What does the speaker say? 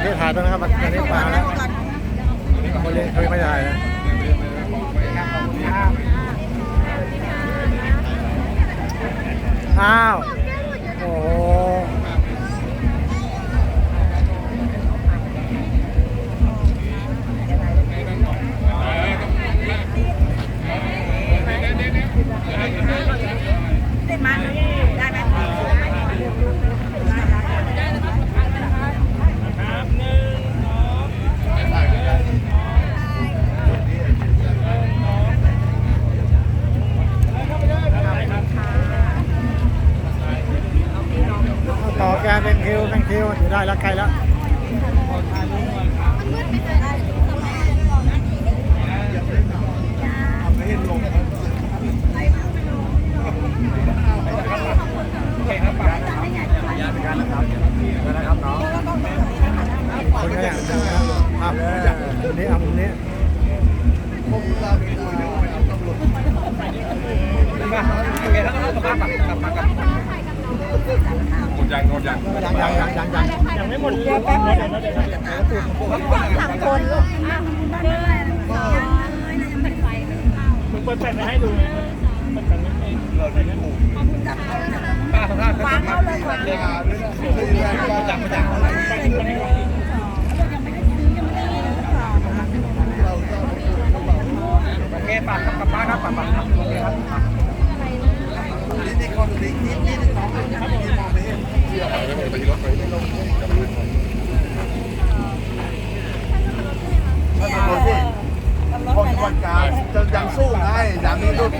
ตอนที่ถ่ายตรงนะครับตอนนี้มาแล้วคนเรียนเคยไม่ได้นะอ้าว โอ้ โหต่อแกเป็นคิวเป็นคิวอยู่ได้แล้วใกล้แล้วนะครับน้องคนนี้อะอะคนนี้เอาคนนี้หมดยังหม ดยังยังยังยังยังยังยังไม่หมดแป๊บนึงสามคนลูกมึงเปิดแผ่นไปให้ดูไงเปิดแผ่นไม่ให้เปิดแผ่นไม่ถูกวางเอาเลยค่ะจังไม่จังโอเคปัดครับกลับบ้านครับปัดปัดครับโอเคครับไปที่รถไป คนวันกลางจะยังสู้ไงย่างมีรุ่น